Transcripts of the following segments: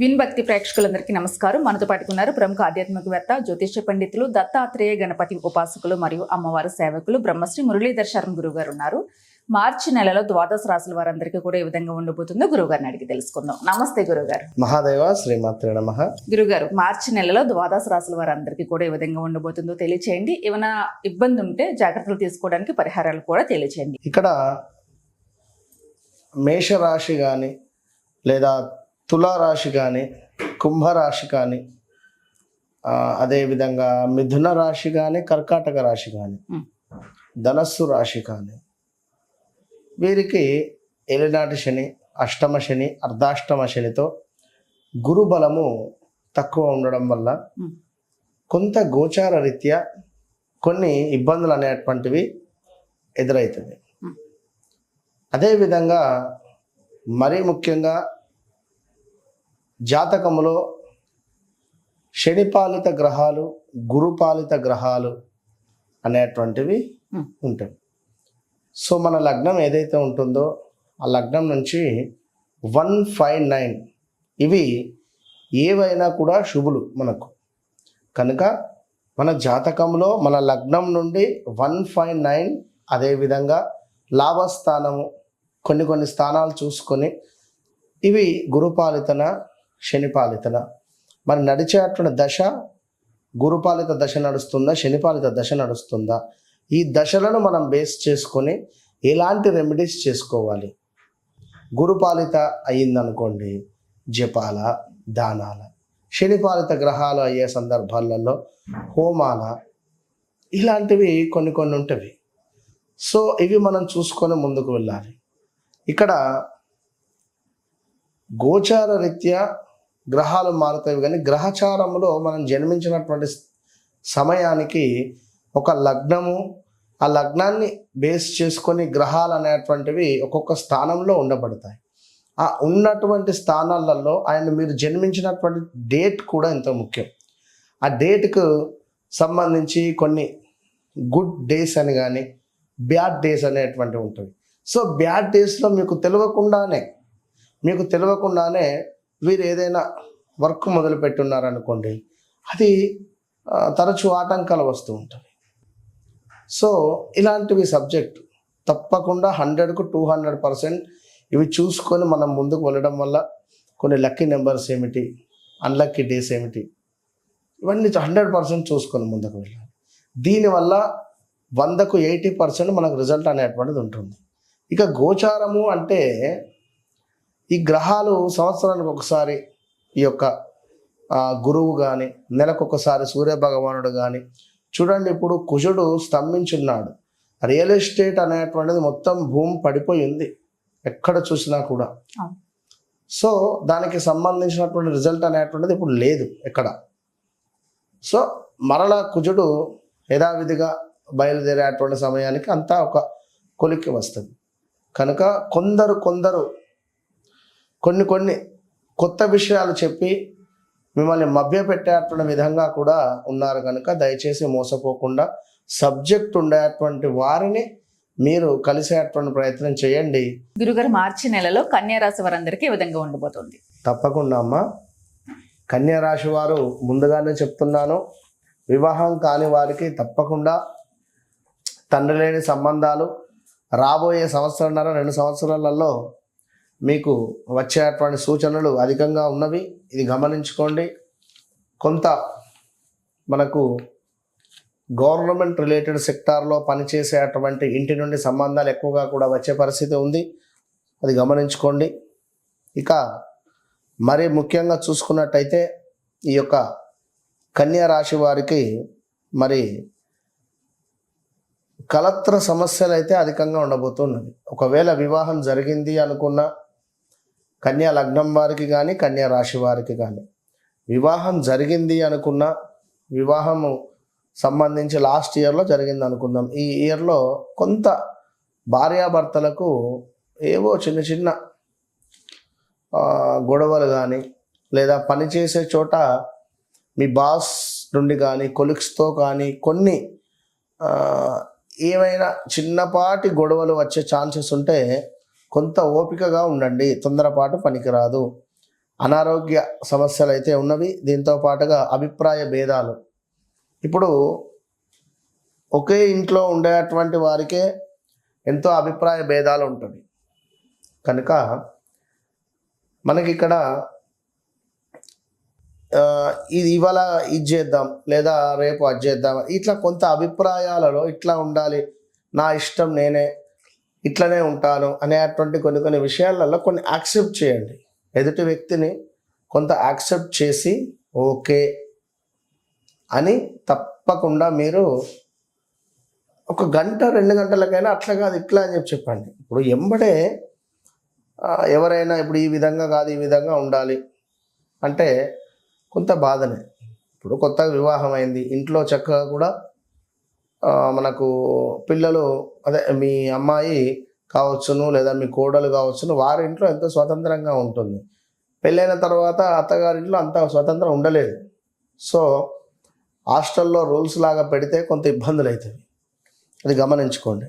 Win భక్తి ప్రేక్షకులందరికీ నమస్కారం. మనతో పాటుకున్నారు ప్రముఖ ఆధ్యాత్మికవేత్త జ్యోతిష్య పండితులు దత్తాత్రేయ గణపతి ఉపాసకులు మరియు అమ్మవారి సేవకులు బ్రహ్మశ్రీ మురళీధర్ శర్మ గురువు గారు ఉన్నారు. మార్చి నెలలో ద్వాదశ రాశుల వారందరికీ కూడా ఏ విధంగా ఉండబోతుందో. గురువు గారిని అడిగి తెలుసుకుందాం. నమస్తే గురుగారు మహాదేవ శ్రీమాత్రే నమ. గురుగారు మార్చి నెలలో ద్వాదశ రాశుల వారందరికీ కూడా ఏ విధంగా ఉండబోతుందో తెలియచేయండి. ఏమైనా ఇబ్బంది ఉంటే జాగ్రత్తలు తీసుకోవడానికి పరిహారాలు కూడా తెలియచేయండి. ఇక్కడ మేషరాశి కానీ లేదా తులారాశి కానీ కుంభరాశి కానీ అదేవిధంగా మిథున రాశి కానీ కర్కాటక రాశి కానీ. ధనస్సు రాశి కానీ వీరికి ఏలినాటి శని అష్టమ శని అర్ధాష్టమ శనితో గురు బలము తక్కువ ఉండడం వల్ల. కొంత గోచార రీత్యా కొన్ని ఇబ్బందులు అనేటువంటివి ఎదురవుతుంది. అదేవిధంగా మరీ ముఖ్యంగా జాతకములో శనిపాలిత గ్రహాలు గురుపాలిత గ్రహాలు అనేటువంటివి మ్. ఉంటాయి సో మన లగ్నం ఏదైతే ఉంటుందో ఆ లగ్నం నుంచి వన్ ఫైవ్ నైన్ ఇవి ఏవైనా కూడా శుభులు మనకు కనుక మన జాతకంలో మన లగ్నం నుండి వన్ ఫైవ్ నైన్ అదేవిధంగా లాభస్థానము కొన్ని కొన్ని స్థానాలు చూసుకొని ఇవి గురుపాలితన శనిపాలితన మరి నడిచేటువంటి దశ గురుపాలిత దశ నడుస్తుందా శనిపాలిత దశ నడుస్తుందా? ఈ దశలను మనం బేస్ చేసుకొని ఎలాంటి రెమెడీస్ చేసుకోవాలి? గురుపాలిత అయిందనుకోండి జపాల దానాల. శనిపాలిత గ్రహాలు అయ్యే సందర్భాలలో హోమాల ఇలాంటివి కొన్ని కొన్ని ఉంటవి. సో ఇవి మనం చూసుకొని ముందుకు వెళ్ళాలి. ఇక్కడ గోచార రీత్యా గ్రహాలు మారుతాయి కానీ గ్రహచారంలో మనం జన్మించినటువంటి సమయానికి ఒక లగ్నము ఆ లగ్నాన్ని బేస్ చేసుకొని గ్రహాలు అనేటువంటివి ఒక్కొక్క స్థానంలో ఉండబడతాయి. ఆ ఉన్నటువంటి స్థానాలలో ఆయన మీరు జన్మించినటువంటి డేట్ కూడా ఎంతో ముఖ్యం. ఆ డేట్కు సంబంధించి కొన్ని గుడ్ డేస్ అని కానీ బ్యాడ్ డేస్ అనేటువంటివి ఉంటాయి సో బ్యాడ్ డేస్లో మీకు తెలియకుండానే మీకు తెలియకుండానే వీరు ఏదైనా వర్క్ మొదలు పెట్టున్నారనుకోండి అది తరచూ ఆటంకాలు వస్తూ ఉంటాయి సో ఇలాంటివి సబ్జెక్ట్ తప్పకుండా హండ్రెడ్కు టూ హండ్రెడ్ పర్సెంట్ ఇవి చూసుకొని మనం ముందుకు వెళ్ళడం వల్ల కొన్ని లక్కీ నెంబర్స్ ఏమిటి అన్లక్కీ డేస్ ఏమిటి ఇవన్నీ హండ్రెడ్ పర్సెంట్ చూసుకొని ముందుకు వెళ్ళాలి. దీనివల్ల వందకు ఎయిటీ పర్సెంట్ మనకు రిజల్ట్ అనేటువంటిది ఉంటుంది. ఇక గోచారము అంటే ఈ గ్రహాలు సంవత్సరానికి ఒకసారి ఈ యొక్క గురువు కానీ నెలకొకసారి సూర్య భగవానుడు కానీ చూడండి ఇప్పుడు కుజుడు స్తంభించున్నాడు. రియల్ ఎస్టేట్ అనేటువంటిది మొత్తం భూమి పడిపోయి ఉంది ఎక్కడ చూసినా కూడా. సో దానికి సంబంధించినటువంటి రిజల్ట్ అనేటువంటిది ఇప్పుడు లేదు ఎక్కడ. సో మరలా కుజుడు యథావిధిగా బయలుదేరేటువంటి సమయానికి అంతా ఒక కొలిక్కి వస్తుంది. కనుక కొందరు కొందరు కొన్ని కొన్ని కొత్త విషయాలు చెప్పి మిమ్మల్ని మభ్యపెట్టేటువంటి విధంగా కూడా ఉన్నారు కనుక దయచేసి మోసపోకుండా సబ్జెక్ట్ ఉండేటువంటి వారిని మీరు కలిసేటువంటి ప్రయత్నం చేయండి. గురుగారు మార్చి నెలలో కన్యా రాశి వారందరికీ విధంగా ఉండబోతుంది. తప్పకుండా అమ్మ. కన్యా రాశి వారు ముందుగానే చెప్తున్నాను వివాహం కాని వారికి తప్పకుండా తండ్రి లేని సంబంధాలు రాబోయే సంవత్సరంన్నర రెండు సంవత్సరాలలో మీకు వచ్చేటువంటి సూచనలు అధికంగా ఉన్నవి ఇది గమనించుకోండి. కొంత మనకు గవర్నమెంట్ రిలేటెడ్ సెక్టార్లో పనిచేసేటువంటి ఇంటి నుండి సంబంధాలు ఎక్కువగా కూడా వచ్చే పరిస్థితి ఉంది. అది గమనించుకోండి. ఇక మరి ముఖ్యంగా చూసుకున్నట్టయితే ఈ యొక్క కన్యా రాశి వారికి మరి కలత్ర సమస్యలు అయితే అధికంగా ఉండబోతున్నది ఒకవేళ వివాహం జరిగింది అనుకున్న కన్యా లగ్నం వారికి కానీ కన్యా రాశి వారికి కానీ వివాహం జరిగింది అనుకున్న వివాహము సంబంధించి లాస్ట్ ఇయర్లో జరిగింది అనుకుందాం. ఈ ఇయర్లో కొంత భార్యాభర్తలకు ఏవో చిన్న చిన్న గొడవలు కానీ లేదా పనిచేసే చోట మీ బాస్ నుండి కానీ కొలిక్స్తో కానీ కొన్ని ఏమైనా చిన్నపాటి గొడవలు వచ్చే ఛాన్సెస్ ఉంటే కొంత ఓపికగా ఉండండి తొందరపాటు పనికిరాదు. అనారోగ్య సమస్యలు అయితే ఉన్నవి దీంతో పాటుగా అభిప్రాయ భేదాలు. ఇప్పుడు ఒకే ఇంట్లో ఉండేటువంటి వారికే ఎంతో అభిప్రాయ భేదాలు ఉంటుంది కనుక మనకి ఇక్కడ ఇది ఇవాళ ఇది చేద్దాం లేదా రేపు అది చేద్దాం ఇట్లా కొంత అభిప్రాయాలలో ఇట్లా ఉండాలి నా ఇష్టం నేనే ఇట్లనే ఉంటాను అనేటువంటి కొన్ని కొన్ని విషయాలలో కొన్ని యాక్సెప్ట్ చేయండి. ఎదుటి వ్యక్తిని కొంత యాక్సెప్ట్ చేసి ఓకే అని తప్పకుండా మీరు ఒక గంట రెండు గంటలకైనా అట్లా కాదు ఇట్లా అని చెప్పి చెప్పండి. ఇప్పుడు ఎంబడే ఎవరైనా ఇప్పుడు ఈ విధంగా కాదు ఈ విధంగా ఉండాలి అంటే కొంత బాధనే. ఇప్పుడు కొత్తగా వివాహం అయింది ఇంట్లో చక్కగా కూడా మనకు పిల్లలు అదే మీ అమ్మాయి కావచ్చును లేదా మీ కోడలు కావచ్చును వారి ఇంట్లో ఎంతో స్వతంత్రంగా ఉంటుంది. పెళ్ళైన తర్వాత అత్తగారింట్లో అంత స్వతంత్రం ఉండలేదు. సో హాస్టల్లో రూల్స్ లాగా పెడితే కొంత ఇబ్బందులు అవుతాయి అది గమనించుకోండి.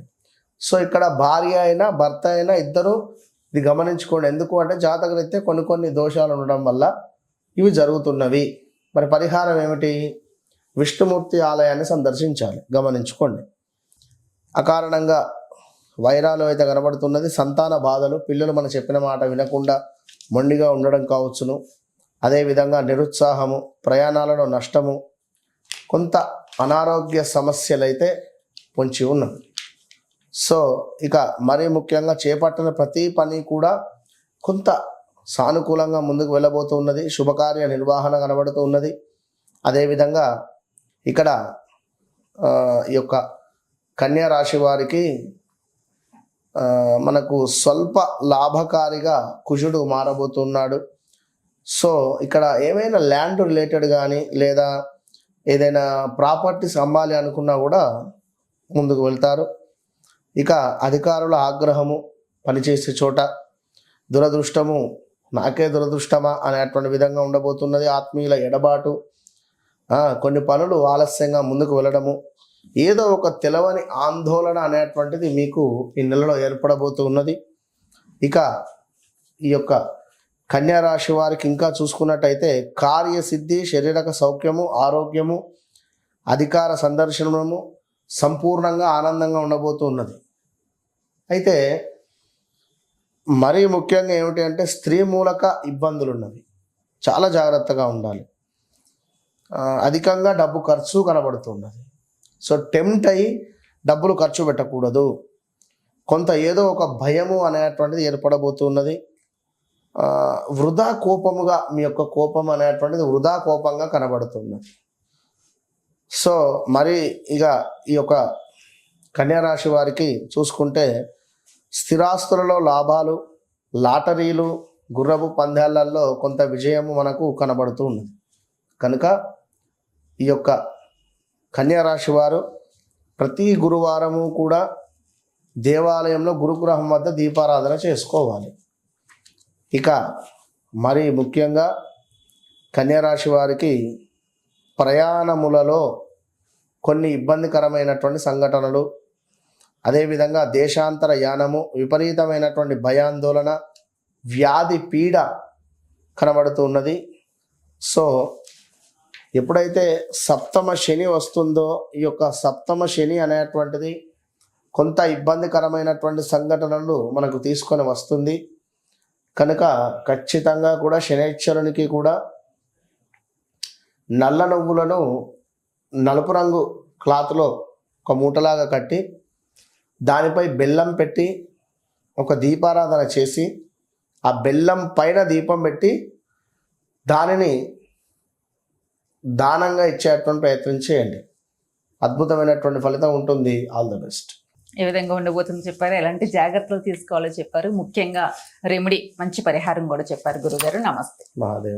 సో ఇక్కడ భార్య అయినా భర్త అయినా ఇద్దరు ఇది గమనించుకోండి. ఎందుకు అంటే జాతకరీత్యా కొన్ని కొన్ని దోషాలు ఉండడం వల్ల ఇవి జరుగుతున్నవి. మరి పరిహారం ఏమిటి? విష్ణుమూర్తి ఆలయాన్ని సందర్శించాలి. గమనించుకోండి. అకారణంగా వైరాలు అయితే కనబడుతున్నది. సంతాన బాధలు పిల్లలు మనం చెప్పిన మాట వినకుండా మొండిగా ఉండడం కావచ్చును. అదేవిధంగా నిరుత్సాహము ప్రయాణాలలో నష్టము కొంత అనారోగ్య సమస్యలైతే పొంచి ఉన్నవి. సో ఇక మరీ ముఖ్యంగా చేపట్టిన ప్రతి పని కూడా కొంత సానుకూలంగా ముందుకు వెళ్ళబోతున్నది శుభకార్య నిర్వహణ కనబడుతూ ఉన్నది. అదేవిధంగా ఇక్కడ ఈ యొక్క కన్యా రాశి వారికి మనకు స్వల్ప లాభకారిగా కుజుడు మారబోతున్నాడు. సో ఇక్కడ ఏమైనా ల్యాండ్ రిలేటెడ్ కానీ లేదా ఏదైనా ప్రాపర్టీస్ అమ్మాలి అనుకున్నా కూడా ముందుకు వెళ్తారు. ఇక అధికారుల ఆగ్రహము పనిచేసే చోట దురదృష్టము నాకే దురదృష్టమా అనేటువంటి విధంగా ఉండబోతున్నది. ఆత్మీయుల ఎడబాటు కొన్ని పనులు ఆలస్యంగా ముందుకు వెళ్ళడము ఏదో ఒక తెలవని ఆందోళన అనేటువంటిది మీకు ఈ నెలలో ఏర్పడబోతూ ఉన్నది. ఇక ఈ యొక్క కన్యా రాశి వారికి ఇంకా చూసుకున్నట్టయితే కార్యసిద్ధి శరీరక సౌఖ్యము ఆరోగ్యము అధికార సందర్శనము సంపూర్ణంగా ఆనందంగా ఉండబోతూ ఉన్నది. అయితే మరీ ముఖ్యంగా ఏమిటి అంటే స్త్రీ మూలక ఇబ్బందులు ఉన్నవి చాలా జాగ్రత్తగా ఉండాలి. అధికంగా డబ్బు ఖర్చు కనబడుతున్నది. సో టెంప్ట్ అయి డబ్బులు ఖర్చు పెట్టకూడదు. కొంత ఏదో ఒక భయము అనేటువంటిది ఏర్పడబోతున్నది. వృధా కోపముగా మీ యొక్క కోపం అనేటువంటిది వృధా కోపంగా కనబడుతున్నది. సో మరి ఇక ఈ యొక్క కన్యారాశి వారికి చూసుకుంటే స్థిరాస్తులలో లాభాలు లాటరీలు గుర్రపు పందాలలో కొంత విజయము మనకు కనబడుతూ ఉన్నది. కనుక ఈ యొక్క కన్యారాశి వారు ప్రతి గురువారము కూడా దేవాలయంలో గురుగ్రహం వద్ద దీపారాధన చేసుకోవాలి. ఇక మరి ముఖ్యంగా కన్యారాశి వారికి ప్రయాణములలో కొన్ని ఇబ్బందికరమైనటువంటి సంఘటనలు అదేవిధంగా దేశాంతర యానము విపరీతమైనటువంటి భయాందోళన వ్యాధి పీడ కనబడుతున్నది సో ఎప్పుడైతే సప్తమ శని వస్తుందో ఈ యొక్క సప్తమ శని అనేటువంటిది కొంత ఇబ్బందికరమైనటువంటి సంఘటనలు మనకు తీసుకొని వస్తుంది. కనుక ఖచ్చితంగా కూడా శనైశ్వరునికి కూడా నల్ల నువ్వులను నలుపు రంగు క్లాత్లో ఒక మూటలాగా కట్టి దానిపై బెల్లం పెట్టి ఒక దీపారాధన చేసి ఆ బెల్లం పైన దీపం పెట్టి దానిని దానంగా ఇచ్చేటువంటి ప్రయత్నం చేయండి. అద్భుతమైనటువంటి ఫలితం ఉంటుంది. All the best. ఏ విధంగా ఉండబోతుందో చెప్పారు. ఎలాంటి జాగ్రత్తలు తీసుకోవాలో చెప్పారు. ముఖ్యంగా రెమెడీ మంచి పరిహారం కూడా చెప్పారు గురుగారు. నమస్తే. మహాదేవ.